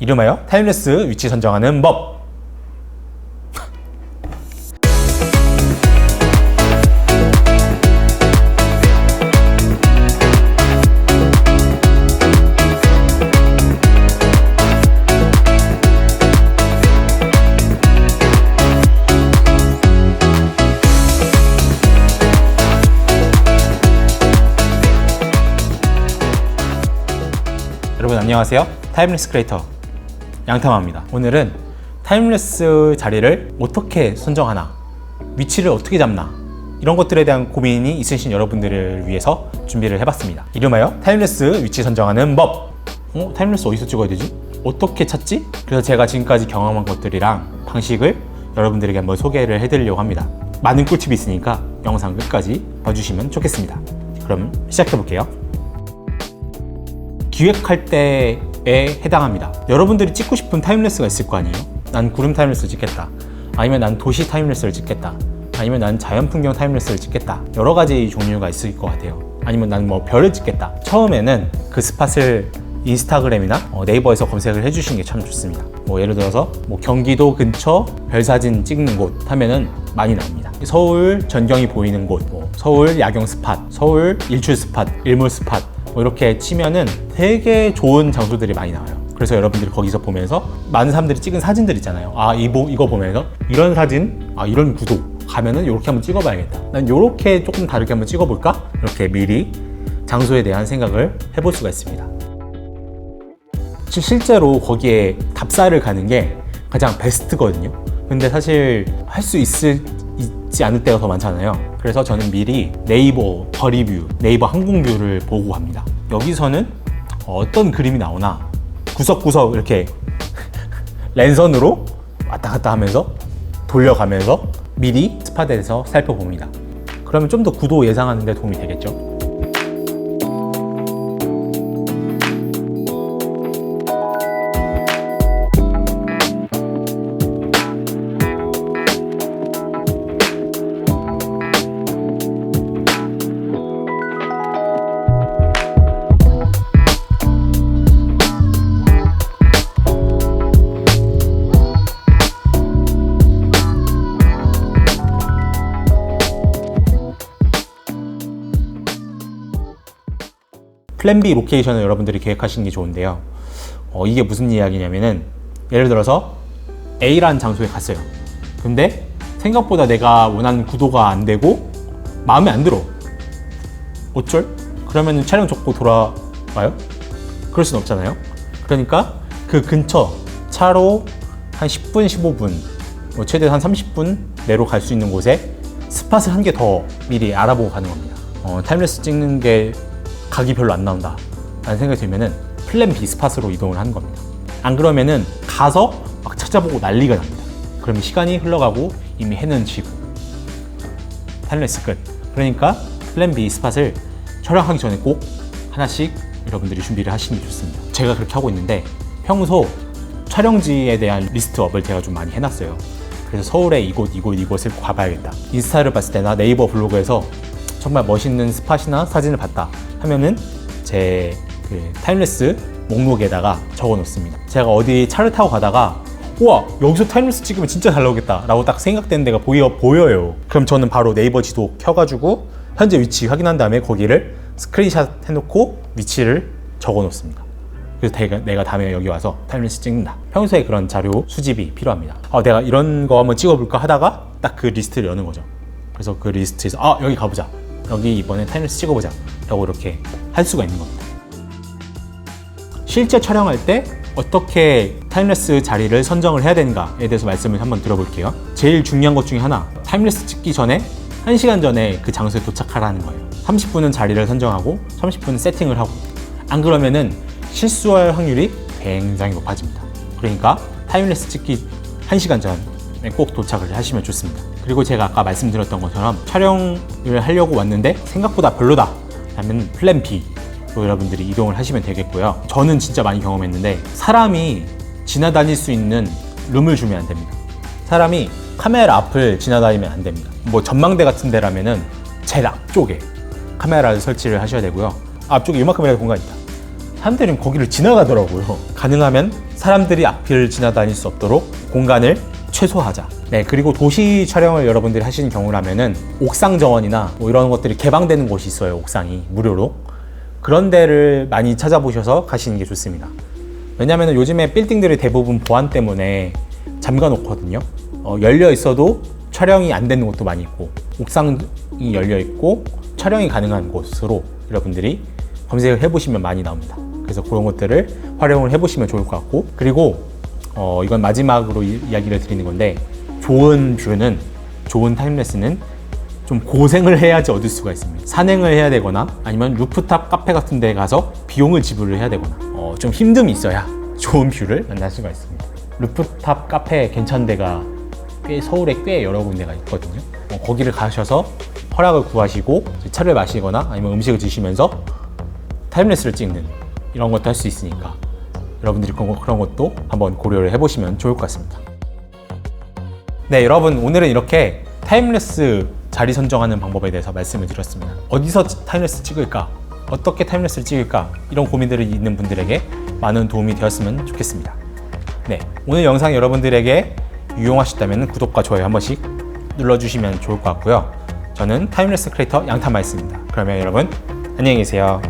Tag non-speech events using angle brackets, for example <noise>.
이름하여 타임레스 위치 선정하는 법. 여러분 안녕하세요. 타임레스 크리에이터 양탐합니다. 오늘은 타임레스 자리를 어떻게 선정하나, 위치를 어떻게 잡나 이런 것들에 대한 고민이 있으신 여러분들을 위해서 준비를 해봤습니다. 이름하여 타임레스 위치 선정하는 법. 어? 타임레스 어디서 찍어야 되지? 어떻게 찾지? 그래서 제가 지금까지 경험한 것들이랑 방식을 여러분들에게 한번 소개를 해드리려고 합니다. 많은 꿀팁이 있으니까 영상 끝까지 봐주시면 좋겠습니다. 그럼 시작해볼게요. 기획할 때 에 해당합니다. 여러분들이 찍고 싶은 타임레스가 있을 거 아니에요? 난 구름 타임레스 찍겠다. 아니면 난 도시 타임레스를 찍겠다. 아니면 난 자연 풍경 타임레스를 찍겠다. 여러 가지 종류가 있을 것 같아요. 아니면 난 뭐 별을 찍겠다. 처음에는 그 스팟을 인스타그램이나 어, 네이버에서 검색을 해주시는 게 참 좋습니다. 뭐 예를 들어서 뭐 경기도 근처 별 사진 찍는 곳 하면은 많이 나옵니다. 서울 전경이 보이는 곳, 뭐 서울 야경 스팟, 서울 일출 스팟, 일몰 스팟 뭐 이렇게 치면은 되게 좋은 장소들이 많이 나와요. 그래서 여러분들이 거기서 보면서 많은 사람들이 찍은 사진들 있잖아요. 아, 이거, 이거 보면서 이런 사진, 아, 이런 구도 가면은 이렇게 한번 찍어봐야겠다. 난 이렇게 조금 다르게 한번 찍어볼까? 이렇게 미리 장소에 대한 생각을 해볼 수가 있습니다. 실- 실제로 거기에 답사를 가는 게 가장 베스트거든요. 근데 사실 할 수 있지 않을 때가 더 많잖아요. 그래서 저는 미리 네이버 거리뷰, 네이버 항공뷰를 보고 갑니다. 여기서는 어떤 그림이 나오나 구석구석 이렇게 <laughs> 랜선으로 왔다 갔다 하면서 돌려가면서 미리 스팟에서 살펴봅니다. 그러면 좀 더 구도 예상하는 데 도움이 되겠죠. 플랜 B 로케이션을 여러분들이 계획하시는 게 좋은데요. 어, 이게 무슨 이야기냐면은 예를 들어서 A라는 장소에 갔어요. 근데 생각보다 내가 원하는 구도가 안 되고 마음에 안 들어. 어쩔? 그러면 촬영 접고 돌아와요? 그럴 순 없잖아요. 그러니까 그 근처 차로 한 10분, 15분, 뭐 최대 한 30분 내로 갈 수 있는 곳에 스팟을 한 개 더 미리 알아보고 가는 겁니다. 어, 타임레스 찍는 게 각이 별로 안 나온다 라는 생각이 들면은 플랜 B 스팟으로 이동을 하는 겁니다. 안 그러면은 가서 막 찾아보고 난리가 납니다. 그러면 시간이 흘러가고 이미 해는 지고 타임레스 끝. 그러니까 플랜 B 스팟을 촬영하기 전에 꼭 하나씩 여러분들이 준비를 하시는 게 좋습니다. 제가 그렇게 하고 있는데 평소 촬영지에 대한 리스트업을 제가 좀 많이 해놨어요. 그래서 서울에 이곳, 이곳, 이곳을 가봐야겠다. 인스타를 봤을 때나 네이버 블로그에서 정말 멋있는 스팟이나 사진을 봤다 하면은 제 그 타임레스 목록에다가 적어 놓습니다. 제가 어디 차를 타고 가다가 우와 여기서 타임레스 찍으면 진짜 잘 나오겠다 라고 딱 생각되는 데가 보여, 보여요. 그럼 저는 바로 네이버 지도 켜가지고 현재 위치 확인한 다음에 거기를 스크린샷 해놓고 위치를 적어 놓습니다. 그래서 내가, 내가 다음에 여기 와서 타임레스 찍는다. 평소에 그런 자료 수집이 필요합니다. 아, 내가 이런 거 한번 찍어볼까 하다가 딱 그 리스트를 여는 거죠. 그래서 그 리스트에서 아 여기 가보자. 여기 이번에 타임레스 찍어보자. 라고 이렇게 할 수가 있는 겁니다. 실제 촬영할 때 어떻게 타임레스 자리를 선정을 해야 되는가에 대해서 말씀을 한번 들어볼게요. 제일 중요한 것 중에 하나, 타임레스 찍기 전에 1시간 전에 그 장소에 도착하라는 거예요. 30분은 자리를 선정하고 30분은 세팅을 하고 안 그러면은 실수할 확률이 굉장히 높아집니다. 그러니까 타임레스 찍기 1시간 전에 꼭 도착을 하시면 좋습니다. 그리고 제가 아까 말씀드렸던 것처럼 촬영을 하려고 왔는데 생각보다 별로다. 하면 플랜 B 로 여러분들이 이동을 하시면 되겠고요. 저는 진짜 많이 경험했는데 사람이 지나다닐 수 있는 룸을 주면 안 됩니다. 사람이 카메라 앞을 지나다니면 안 됩니다. 뭐 전망대 같은 데라면은 제일 앞쪽에 카메라를 설치를 하셔야 되고요. 앞쪽에 이만큼이라도 공간이 있다. 사람들은 거기를 지나가더라고요. 가능하면 사람들이 앞을 지나다닐 수 없도록 공간을 최소화하자. 네, 그리고 도시 촬영을 여러분들이 하시는 경우라면은 옥상 정원이나 뭐 이런 것들이 개방되는 곳이 있어요. 옥상이 무료로. 그런 데를 많이 찾아보셔서 가시는 게 좋습니다. 왜냐하면 요즘에 빌딩들이 대부분 보안 때문에 잠가 놓거든요. 어, 열려 있어도 촬영이 안 되는 곳도 많이 있고 옥상이 열려 있고 촬영이 가능한 곳으로 여러분들이 검색을 해보시면 많이 나옵니다. 그래서 그런 것들을 활용을 해보시면 좋을 것 같고 그리고 어, 이건 마지막으로 이, 이야기를 드리는 건데 좋은 뷰는 좋은 타임레스는 좀 고생을 해야지 얻을 수가 있습니다. 산행을 해야 되거나 아니면 루프탑 카페 같은 데 가서 비용을 지불을 해야 되거나 어, 좀 힘듦이 있어야 좋은 뷰를 만날 수가 있습니다. 루프탑 카페 괜찮은 데가 꽤 서울에 꽤 여러 군데가 있거든요. 어, 거기를 가셔서 허락을 구하시고 차를 마시거나 아니면 음식을 드시면서 타임레스를 찍는 이런 것도 할 수 있으니까 여러분들이 그런, 것도 한번 고려를 해보시면 좋을 것 같습니다. 네, 여러분 오늘은 이렇게 타임레스 자리 선정하는 방법에 대해서 말씀을 드렸습니다. 어디서 타임레스 찍을까? 어떻게 타임레스를 찍을까? 이런 고민들이 있는 분들에게 많은 도움이 되었으면 좋겠습니다. 네, 오늘 영상 여러분들에게 유용하셨다면 구독과 좋아요 한 번씩 눌러주시면 좋을 것 같고요. 저는 타임레스 크리에이터 양탄마이스입니다. 그러면 여러분 안녕히 계세요.